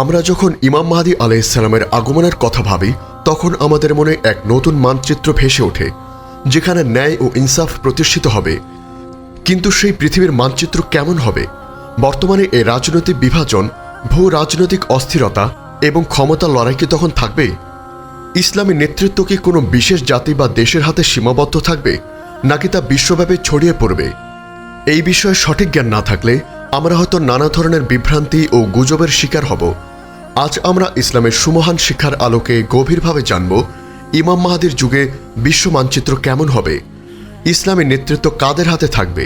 আমরা যখন ইমাম মাহাদি আলাইসালামের আগমনের কথা ভাবি, তখন আমাদের মনে এক নতুন মানচিত্র ভেসে ওঠে, যেখানে ন্যায় ও ইনসাফ প্রতিষ্ঠিত হবে। কিন্তু সেই পৃথিবীর মানচিত্র কেমন হবে? বর্তমানে এই রাজনৈতিক বিভাজন, ভূ রাজনৈতিক অস্থিরতা এবং ক্ষমতা লড়াই কি তখন থাকবে? ইসলামী নেতৃত্ব কি কোনো বিশেষ জাতি বা দেশের হাতে সীমাবদ্ধ থাকবে, নাকি তা বিশ্বব্যাপী ছড়িয়ে পড়বে? এই বিষয়ে সঠিক জ্ঞান না থাকলে আমরা হয়তো নানা ধরনের বিভ্রান্তি ও গুজবের শিকার হব। আজ আমরা ইসলামের সুমহান শিক্ষার আলোকে গভীরভাবে জানব, ইমাম মাহাদির যুগে বিশ্ব মানচিত্র কেমন হবে ইসলামী নেতৃত্ব কাদের হাতে থাকবে,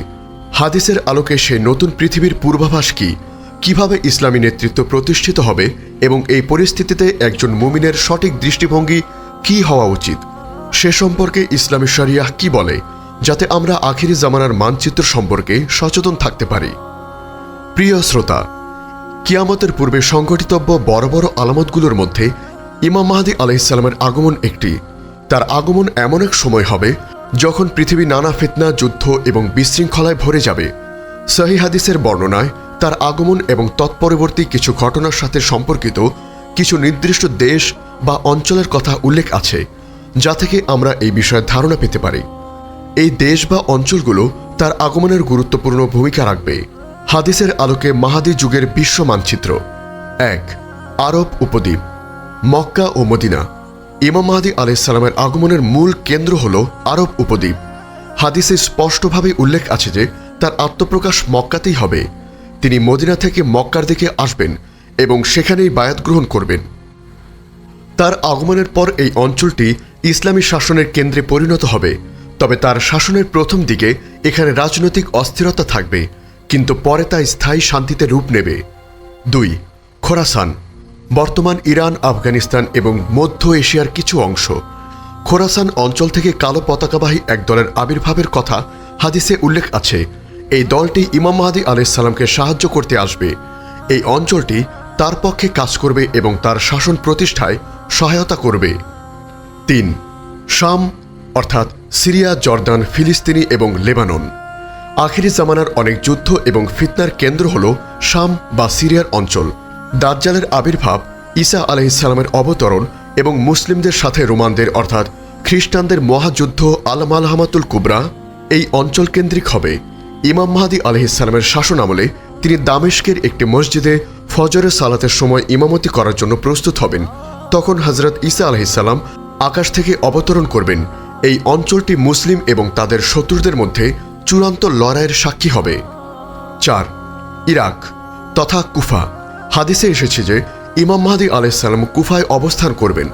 হাদিসের আলোকে সে নতুন পৃথিবীর পূর্বাভাস কি, কীভাবে ইসলামী নেতৃত্ব প্রতিষ্ঠিত হবে এবং এই পরিস্থিতিতে একজন মুমিনের সঠিক দৃষ্টিভঙ্গি কি হওয়া উচিত, সে সম্পর্কে ইসলামী শরিয়াহ কি বলে, যাতে আমরা আখিরি জামানার মানচিত্র সম্পর্কে সচেতন থাকতে পারি। প্রিয় শ্রোতা কিয়ামতের পূর্বে সংঘটিতব্য বড় বড় আলামতগুলোর মধ্যে ইমাম মাহাদি আলাইসাল্লামের আগমন একটি। তার আগমন এমন এক সময় হবে যখন পৃথিবী নানা ফিতনা, যুদ্ধ এবং বিশৃঙ্খলায় ভরে যাবে। সহি হাদিসের বর্ণনায় তার আগমন এবং তৎপরবর্তী কিছু ঘটনার সাথে সম্পর্কিত কিছু নির্দিষ্ট দেশ বা অঞ্চলের কথা উল্লেখ আছে, যা থেকে আমরা এই বিষয়ে ধারণা পেতে পারি। এই দেশ বা অঞ্চলগুলো তার আগমনের গুরুত্বপূর্ণ ভূমিকা রাখবে। হাদিসের আলোকে মাহাদি যুগের বিশ্ব মানচিত্র। এক, আরব উপদ্বীপ। মক্কা ও মদিনা। ইমাম মাহাদি আলাইসালামের আগমনের মূল কেন্দ্র হল আরব উপদ্বীপ। হাদিসে স্পষ্টভাবে উল্লেখ আছে যে, তার আত্মপ্রকাশ মক্কাতেই হবে। তিনি মদিনা থেকে মক্কার দিকে আসবেন এবং সেখানেই বায়াত গ্রহণ করবেন। তার আগমনের পর এই অঞ্চলটি ইসলামী শাসনের কেন্দ্রে পরিণত হবে। তবে তার শাসনের প্রথম দিকে এখানে রাজনৈতিক অস্থিরতা থাকবে। কিন্তু পরে তা স্থায়ী শান্তিতে রূপ নেবে। দুই, খোরাসান, বর্তমান ইরান, আফগানিস্তান এবং মধ্য এশিয়ার কিছু অংশ। খোরাসান অঞ্চল থেকে কালো পতাকাবাহী এক দলের আবির্ভাবের কথা হাদিসে উল্লেখ আছে। এই দলটি ইমাম মাহাদি আলাইসাল্লামকে সাহায্য করতে আসবে। এই অঞ্চলটি তার পক্ষে কাজ করবে এবং তার শাসন প্রতিষ্ঠায় সহায়তা করবে। তিন, শাম, অর্থাৎ সিরিয়া, জর্দান, ফিলিস্তিনি এবং লেবানন। আখিরি জামানার অনেক যুদ্ধ এবং ফিতনার কেন্দ্র হল শাম বা সিরিয়ার অঞ্চল। দাজ্জালের আবির্ভাব ঈসা আলহিসাল্লামের অবতরণ এবং মুসলিমদের সাথে রোমানদের, অর্থাৎ খ্রিস্টানদের মহাযুদ্ধ আল মালহামাতুল কুবরা এই অঞ্চল কেন্দ্রিক হবে। ইমাম মাহাদি আলহিসাল্লামের শাসন আমলে তিনি দামেশকের একটি মসজিদে ফজরের সালাতের সময় ইমামতি করার জন্য প্রস্তুত হবেন। তখন হজরত ঈসা আলহিসাল্লাম আকাশ থেকে অবতরণ করবেন। এই অঞ্চলটি মুসলিম এবং তাদের শত্রুদের মধ্যে চূড়ান্ত লড়াইয়ের সাক্ষী হবে। চার, ইরাক তথা কুফা। হাদিসে এসেছে যে, ইমাম মাহাদি আলাইসাল্লাম কুফায় অবস্থান করবেন।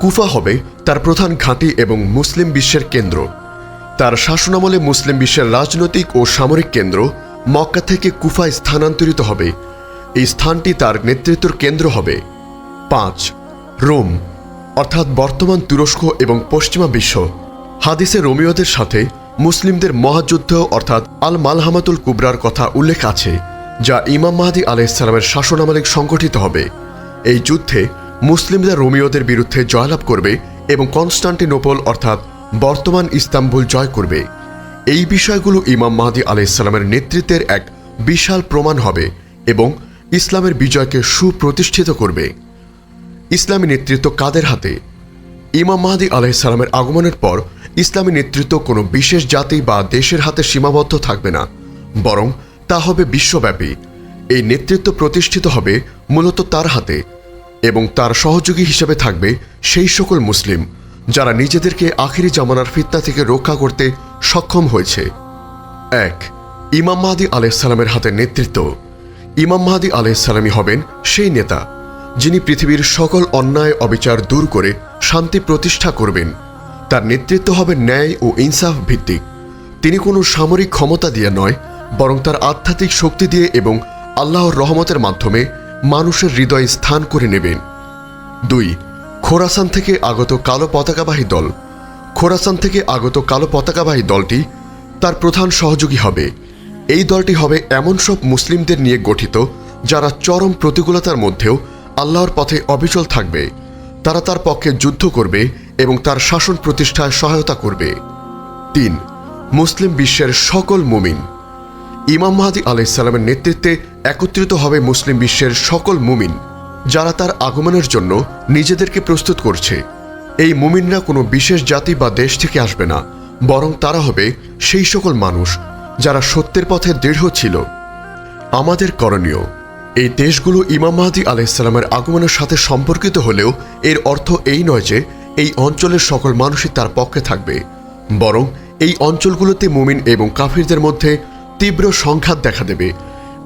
কুফা হবে তার প্রধান ঘাঁটি এবং মুসলিম বিশ্বের কেন্দ্র। তার শাসনামলে মুসলিম বিশ্বের রাজনৈতিক ও সামরিক কেন্দ্র মক্কা থেকে কুফায় স্থানান্তরিত হবে। এই স্থানটি তার নেতৃত্বের কেন্দ্র হবে। পাঁচ, রোম, অর্থাৎ বর্তমান তুরস্ক এবং পশ্চিমা বিশ্ব। হাদিসে রোমিওদের সাথে মুসলিমদের মহাযুদ্ধ অর্থাৎ আল মালহামাতুল কুবরার কথা উল্লেখ আছে, যা ইমাম মাহাদি আলাইসালামের শাসনামালিক সংগঠিত হবে। এই যুদ্ধে মুসলিমরা রোমিওদের বিরুদ্ধে জয়লাভ করবে এবং কনস্টান্টিনোপল অর্থাৎ বর্তমান ইস্তাম্বুল জয় করবে। এই বিষয়গুলো ইমাম মাহাদি আলাইসালামের নেতৃত্বের এক বিশাল প্রমাণ হবে এবং ইসলামের বিজয়কে সুপ্রতিষ্ঠিত করবে। ইসলামী নেতৃত্ব কাদের হাতে? ইমাম মাহাদি আলাইসালামের আগমনের পর ইসলামী নেতৃত্ব কোনো বিশেষ জাতি বা দেশের হাতে সীমাবদ্ধ থাকবে না, বরং তা হবে বিশ্বব্যাপী। এই নেতৃত্ব প্রতিষ্ঠিত হবে মূলত তার হাতে এবং তার সহযোগী হিসেবে থাকবে সেই সকল মুসলিম, যারা নিজেদেরকে আখিরি জামানার ফিতনা থেকে রক্ষা করতে সক্ষম হয়েছে। এক, ইমাম মাহাদি আলাইসালামের হাতে নেতৃত্ব। ইমাম মাহাদি আলাইসালামই হবেন সেই নেতা, যিনি পৃথিবীর সকল অন্যায়, অবিচার দূর করে শান্তি প্রতিষ্ঠা করবেন। তার নেতৃত্ব হবে ন্যায় ও ইনসাফ ভিত্তিক। তিনি কোনো সামরিক ক্ষমতা দিয়ে নয়, বরং তার আধ্যাত্মিক শক্তি দিয়ে এবং আল্লাহর রহমতের মাধ্যমে মানুষের হৃদয়ে স্থান করে নেবেন। দুই, খোরাসান থেকে আগত কালো পতাকাবাহী দল। খোরাসান থেকে আগত কালো পতাকাবাহী দলটি তার প্রধান সহযোগী হবে। এই দলটি হবে এমন সব মুসলিমদের নিয়ে গঠিত, যারা চরম প্রতিকূলতার মধ্যেও আল্লাহর পথে অবিচল থাকবে। তারা তার পক্ষে যুদ্ধ করবে এবং তার শাসন প্রতিষ্ঠায় সহায়তা করবে। তিন, মুসলিম বিশ্বের সকল মুমিন। ইমাম মাহাদি আলাইসাল্লামের নেতৃত্বে একত্রিত হবে মুসলিম বিশ্বের সকল মুমিন, যারা তার আগমনের জন্য নিজেদেরকে প্রস্তুত করছে। এই মুমিনরা কোনো বিশেষ জাতি বা দেশ থেকে আসবে না, বরং তারা হবে সেই সকল মানুষ যারা সত্যের পথে দৃঢ় ছিল। আমাদের করণীয়, এই দেশগুলো ইমাম মাহাদি আলাইসাল্লামের আগমনের সাথে সম্পর্কিত হলেও এর অর্থ এই নয় যে এই অঞ্চলের সকল মানুষই তার পক্ষে থাকবে। বরং এই অঞ্চলগুলোতে মুমিন এবং কাফিরদের মধ্যে তীব্র সংঘাত দেখা দেবে।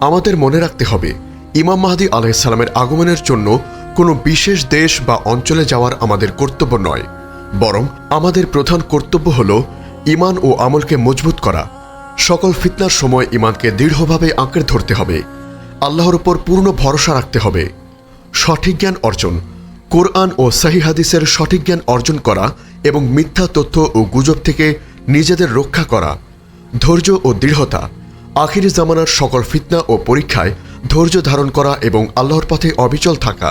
আমাদের মনে রাখতে হবে, ইমাম মাহাদি আলাইসাল্লামের আগমনের জন্য কোনো বিশেষ দেশ বা অঞ্চলে যাওয়ার আমাদের কর্তব্য নয়। বরং আমাদের প্রধান কর্তব্য হল ইমান ও আমলকে মজবুত করা। সকল ফিতনার সময় ইমানকে দৃঢ়ভাবে আঁকড়ে ধরতে হবে। আল্লাহর উপর পূর্ণ ভরসা রাখতে হবে। সঠিক জ্ঞান অর্জন কোরআন ও সাহি হাদিসের সঠিক জ্ঞান অর্জন করা এবং মিথ্যা তথ্য ও গুজব থেকে নিজেদের রক্ষা করা, ধৈর্য ও দৃঢ়তা, আখির জামানার সকল ফিতনা ও পরীক্ষায় ধৈর্য ধারণ করা এবং আল্লাহর পথে অবিচল থাকা,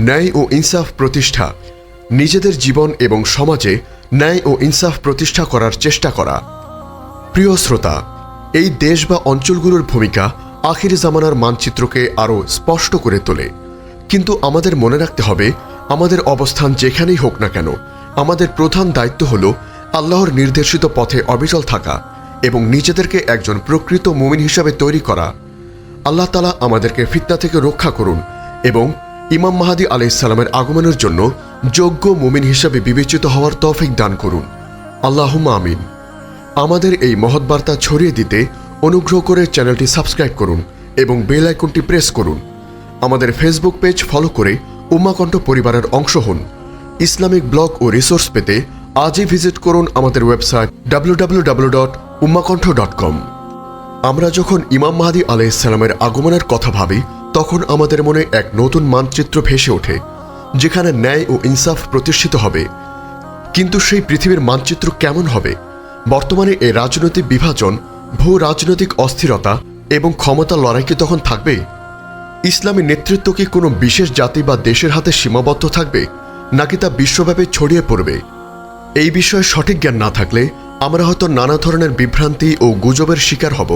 ন্যায় ও ইনসাফ প্রতিষ্ঠা, নিজেদের জীবন এবং সমাজে ন্যায় ও ইনসাফ প্রতিষ্ঠা করার চেষ্টা করা। প্রিয় শ্রোতা, এই দেশ বা অঞ্চলগুলোর ভূমিকা আখির জামানার মানচিত্রকে আরও স্পষ্ট করে তোলে। কিন্তু আমাদের মনে রাখতে হবে, আমাদের অবস্থান যেখানেই হোক না কেন, আমাদের প্রধান দায়িত্ব হল আল্লাহর নির্দেশিত পথে অবিচল থাকা এবং নিজেদেরকে একজন প্রকৃত মুমিন হিসাবে তৈরি করা। আল্লাহ তালা আমাদেরকে ফিতনা থেকে রক্ষা করুন এবং ইমাম মাহাদি আলাইসাল্লামের আগমনের জন্য যোগ্য মুমিন হিসাবে বিবেচিত হওয়ার তৌফিক দান করুন। আল্লাহুম্মা আমিন। আমাদের এই মহৎ বার্তা ছড়িয়ে দিতে অনুগ্রহ করে চ্যানেলটি সাবস্ক্রাইব করুন এবং বেল আইকনটি প্রেস করুন। আমাদের ফেসবুক পেজ ফলো করে উম্মাকণ্ঠ পরিবারের অংশ হন। ইসলামিক ব্লগ ও রিসোর্স পেতে আজই ভিজিট করুন আমাদের ওয়েবসাইট www.ummakontho.com আমরা যখন ইমাম মাহাদি আলাইসাল্লামের আগমনের কথা ভাবি, তখন আমাদের মনে এক নতুন মানচিত্র ভেসে ওঠে, যেখানে ন্যায় ও ইনসাফ প্রতিষ্ঠিত হবে। কিন্তু সেই পৃথিবীর মানচিত্র কেমন হবে? বর্তমানে এই রাজনৈতিক বিভাজন ভূ রাজনৈতিক অস্থিরতা এবং ক্ষমতা লড়াই কি তখন থাকবে? ইসলামী নেতৃত্ব কি কোনো বিশেষ জাতি বা দেশের হাতে সীমাবদ্ধ থাকবে, নাকি তা বিশ্বব্যাপী ছড়িয়ে পড়বে? এই বিষয়ে সঠিক জ্ঞান না থাকলে আমরা হয়তো নানা ধরনের বিভ্রান্তি ও গুজবের শিকার হব।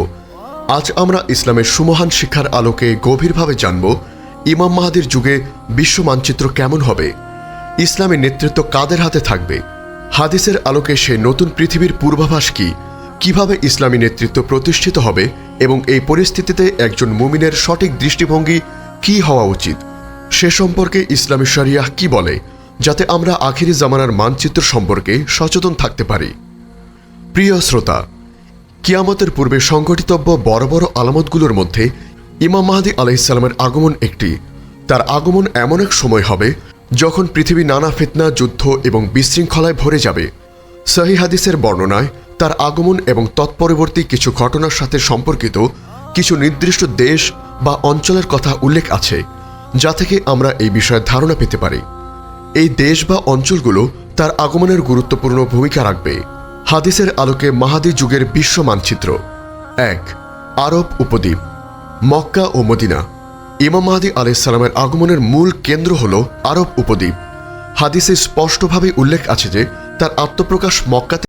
আজ আমরা ইসলামের সুমহান শিক্ষার আলোকে গভীরভাবে জানব, ইমাম মাহাদির যুগে বিশ্ব মানচিত্র কেমন হবে? ইসলামী নেতৃত্ব কাদের হাতে থাকবে? হাদিসের আলোকে সেই নতুন পৃথিবীর পূর্বাভাস কি? কীভাবে ইসলামী নেতৃত্ব প্রতিষ্ঠিত হবে? এবং এই পরিস্থিতিতে একজন মুমিনের সঠিক দৃষ্টিভঙ্গি কি হওয়া উচিত? সে সম্পর্কে ইসলামী শরিয়াহ কি বলে, যাতে আমরা আখিরি জামানার মানচিত্র সম্পর্কে সচেতন থাকতে পারি? প্রিয় শ্রোতা, কিয়ামতের পূর্বে সংঘটিতব্য বড় বড় আলামতগুলোর মধ্যে ইমাম মাহাদি আলাইসাল্লামের আগমন একটি। তার আগমন এমন এক সময় হবে যখন পৃথিবী নানা ফিতনা, যুদ্ধ এবং বিশৃঙ্খলায় ভরে যাবে। সহি হাদিসের বর্ণনায় তার আগমন এবং তৎপরবর্তী কিছু ঘটনার সাথে সম্পর্কিত কিছু নির্দিষ্ট দেশ বা অঞ্চলের কথা উল্লেখ আছে, যা থেকে আমরা এই বিষয়ে ধারণা পেতে পারি। এই দেশ বা অঞ্চলগুলো তার আগমনের গুরুত্বপূর্ণ ভূমিকা রাখবে। হাদিসের আলোকে মাহাদি যুগের বিশ্ব মানচিত্র। এক, আরব উপদ্বীপ, মক্কা ও মদিনা। ইমাম মাহাদি আলাইসাল্লামের আগমনের মূল কেন্দ্র হল আরব উপদ্বীপ। হাদিসে স্পষ্টভাবে উল্লেখ আছে যে, তার আত্মপ্রকাশ মক্কাতে